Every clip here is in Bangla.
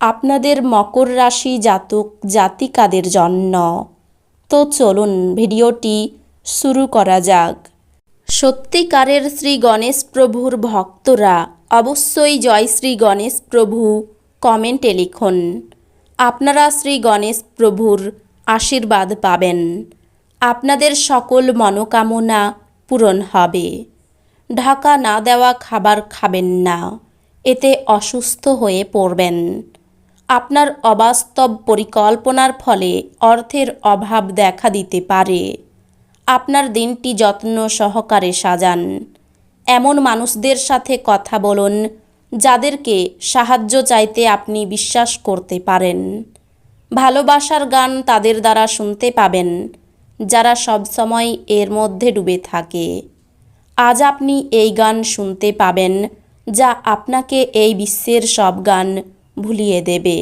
আপনাদের মকর রাশি জাতক জাতিকাদের জন্য। তো চলুন ভিডিওটি শুরু করা যাক। সত্যিকারের শ্রী গণেশ প্রভুর ভক্তরা অবশ্যই জয় শ্রী গণেশ প্রভু কমেন্টে লিখুন। আপনারা শ্রী গণেশ প্রভুর আশীর্বাদ পাবেন। আপনাদের সকল মনোকামনা পূরণ হবে। ঢাকা না দেওয়া খাবার খাবেন না। এতে অসুস্থ হয়ে পড়বেন। আপনার অবাস্তব পরিকল্পনার ফলে অর্থের অভাব দেখা দিতে পারে। আপনার দিনটি যত্ন সহকারে সাজান। এমন মানুষদের সাথে কথা বলুন, যাদেরকে সাহায্য চাইতে আপনি বিশ্বাস করতে পারেন। ভালোবাসার গান তাদের দ্বারা শুনতে পাবেন, যারা সবসময় এর মধ্যে ডুবে থাকে। আজ আপনি এই গান শুনতে পাবেন, যা আপনাকে এই বিশ্বের সব গান ভুলিয়ে দেবে।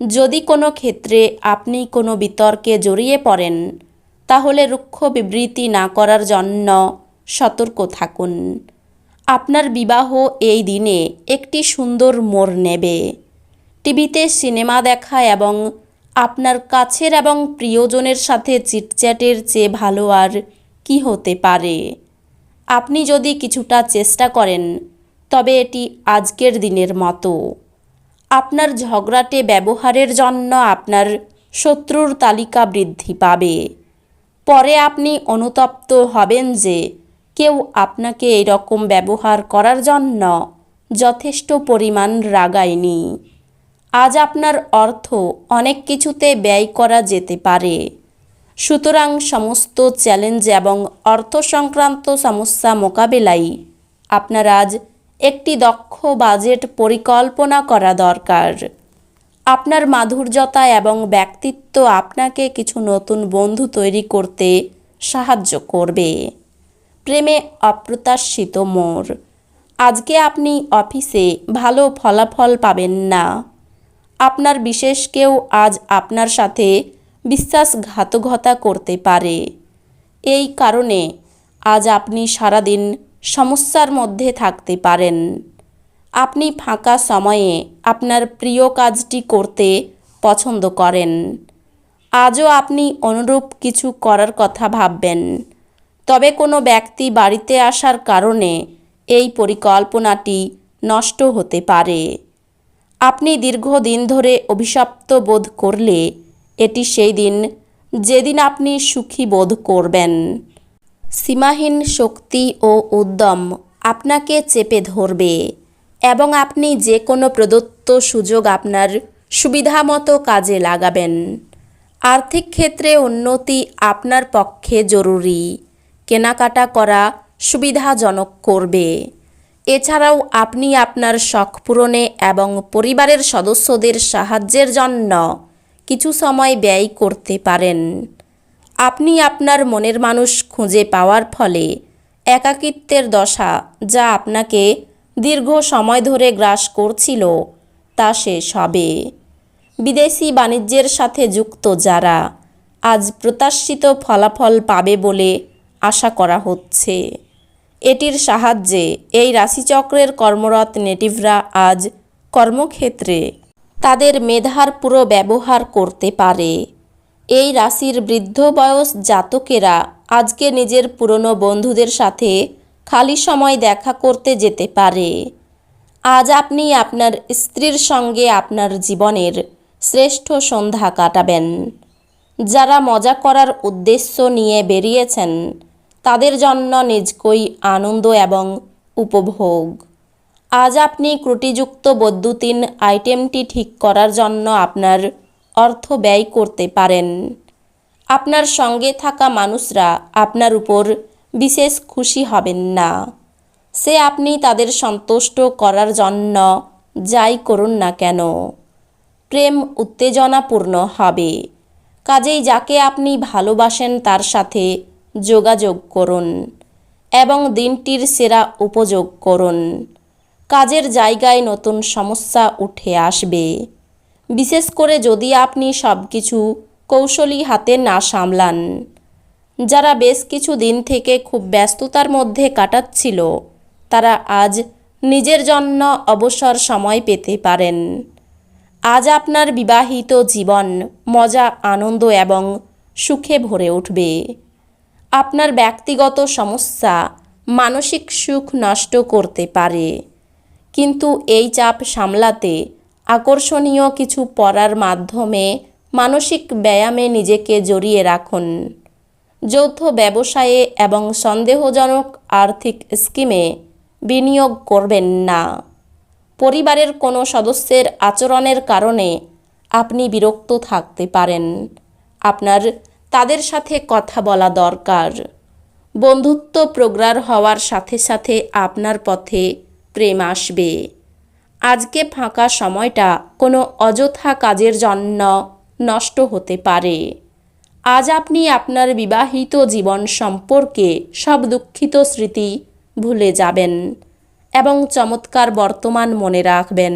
যদি কোনো ক্ষেত্রে আপনি কোনো বিতর্কে জড়িয়ে পড়েন, তাহলে রুক্ষ বিবৃতি না করার জন্য সতর্ক থাকুন। আপনার বিবাহ এই দিনে একটি সুন্দর মোড় নেবে। টিভিতে সিনেমা দেখা এবং আপনার কাছের এবং প্রিয়জনের সাথে চিটচ্যাটের চেয়ে ভালো আর কি হতে পারে? আপনি যদি কিছুটা চেষ্টা করেন, তবে এটি আজকের দিনের মতো। আপনার ঝগড়াটে ব্যবহারের জন্য আপনার শত্রুর তালিকা বৃদ্ধি পাবে। পরে আপনি অনুতপ্ত হবেন যে কেউ আপনাকে এরকম ব্যবহার করার জন্য যথেষ্ট পরিমাণ রাগায়নি। আজ আপনার অর্থ অনেক কিছুতে ব্যয় করা যেতে পারে। সুতরাং সমস্ত চ্যালেঞ্জ এবং অর্থ সংক্রান্ত সমস্যা মোকাবেলায় আপনার আজ একটি দক্ষ বাজেট পরিকল্পনা করা দরকার। আপনার মাধুর্যতা এবং ব্যক্তিত্ব আপনাকে কিছু নতুন বন্ধু তৈরি করতে সাহায্য করবে। প্রেমে অপ্রত্যাশিত মোর। আজকে আপনি অফিসে ভালো ফলাফল পাবেন না। আপনার বিশেষ কেউ আজ আপনার সাথে বিশ্বাসঘাতকতা করতে পারে। এই কারণে আজ আপনি সারাদিন সমস্যার মধ্যে থাকতে পারেন। আপনি ফাঁকা সময়ে আপনার প্রিয় কাজটি করতে পছন্দ করেন। আজও আপনি অনুরূপ কিছু করার কথা ভাববেন। তবে কোনো ব্যক্তি বাড়িতে আসার কারণে এই পরিকল্পনাটি নষ্ট হতে পারে। আপনি দীর্ঘদিন ধরে অভিশপ্ত বোধ করলে এটি সেই দিন যেদিন আপনি সুখী বোধ করবেন। সীমাহীন শক্তি ও উদ্যম আপনাকে চেপে ধরবে এবং আপনি যে কোনো প্রদত্ত সুযোগ আপনার সুবিধামতো কাজে লাগাবেন। আর্থিক ক্ষেত্রে উন্নতি আপনার পক্ষে জরুরি। কেনাকাটা করা সুবিধাজনক করবে। এছাড়াও আপনি আপনার শখ পূরণে এবং পরিবারের সদস্যদের সাহায্যের জন্য কিছু সময় ব্যয় করতে পারেন। আপনি আপনার মনের মানুষ খুঁজে পাওয়ার ফলে একাকিত্বের দশা যা আপনাকে দীর্ঘ সময় ধরে গ্রাস করছিল, তা শেষ হবে। বিদেশি বাণিজ্যের সাথে যুক্ত যারা আজ প্রত্যাশিত ফলাফল পাবে বলে আশা করা হচ্ছে, এটির সাহায্যে এই রাশিচক্রের কর্মরত নেটিভরা আজ কর্মক্ষেত্রে তাদের মেধার পুরো ব্যবহার করতে পারে। এই রাশির বৃদ্ধ বয়স জাতকেরা আজকে নিজের পুরনো বন্ধুদের সাথে খালি সময় দেখা করতে যেতে পারে। আজ আপনি আপনার স্ত্রীর সঙ্গে আপনার জীবনের শ্রেষ্ঠ সন্ধ্যা কাটাবেন। যারা মজা করার উদ্দেশ্য নিয়ে বেরিয়েছেন, তাদের জন্য নিজকই আনন্দ এবং উপভোগ। আজ আপনি ত্রুটিযুক্ত বৈদ্যুতিন আইটেমটি ঠিক করার জন্য আপনার অর্থ ব্যয় করতে পারেন। আপনার সঙ্গে থাকা মানুষরা আপনার উপর বিশেষ খুশি হবেন না। সে আপনি তাদের সন্তুষ্ট করার জন্য যাই করুন না কেন। প্রেম উত্তেজনাপূর্ণ হবে। কাজেই যাকে আপনি ভালোবাসেন তার সাথে যোগাযোগ করুন এবং দিনটির সেরা উপযোগ করুন। কাজের জায়গায় নতুন সমস্যা উঠে আসবে। বিশেষ করে যদি আপনি সব কিছু কৌশলী হাতে না সামলান। যারা বেশ কিছু দিন থেকে খুব ব্যস্ততার মধ্যে কাটাচ্ছিল, তারা আজ নিজের জন্য অবসর সময় পেতে পারেন। আজ আপনার বিবাহিত জীবন মজা, আনন্দ এবং সুখে ভরে উঠবে। আপনার ব্যক্তিগত সমস্যা, মানসিক সুখ নষ্ট করতে পারে। কিন্তু এই চাপ সামলাতে আকর্ষণীয় কিছু পড়ার মাধ্যমে মানসিক ব্যায়ামে নিজেকে জড়িয়ে রাখুন। যৌথ ব্যবসায়ে এবং সন্দেহজনক আর্থিক স্কিমে বিনিয়োগ করবেন না। পরিবারের কোনো সদস্যের আচরণের কারণে আপনি বিরক্ত থাকতে পারেন। আপনার, তাদের সাথে কথা বলা দরকার। বন্ধুত্ব প্রগাঢ় হওয়ার সাথে সাথে আপনার পথে প্রেম আসবে। আজকে ফাঁকা সময়টা কোনো অযথা কাজের জন্য নষ্ট হতে পারে। আজ আপনি আপনার বিবাহিত জীবন সম্পর্কে সব দুঃখিত স্মৃতি ভুলে যাবেন এবং চমৎকার বর্তমান মনে রাখবেন।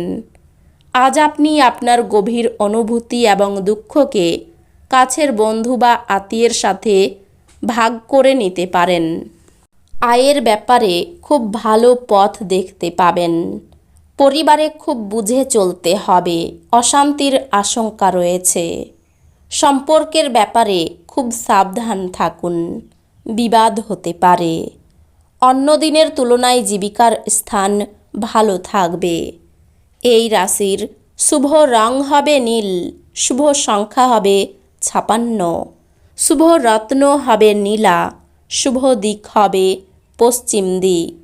আজ আপনি আপনার গভীর অনুভূতি এবং দুঃখকে কাছের বন্ধু বা আত্মীয়ের সাথে ভাগ করে নিতে পারেন। আয়ের ব্যাপারে খুব ভালো পথ দেখতে পাবেন। পরিবারে খুব বুঝে চলতে হবে। অশান্তির আশঙ্কা রয়েছে। সম্পর্কের ব্যাপারে খুব সাবধান থাকুন। বিবাদ হতে পারে। অন্য দিনের তুলনায় জীবিকার স্থান ভালো থাকবে। এই রাশির শুভ রং হবে নীল, শুভ সংখ্যা হবে ছাপান্ন, শুভ রত্ন হবে নীলা, শুভ দিক হবে পশ্চিম দিক।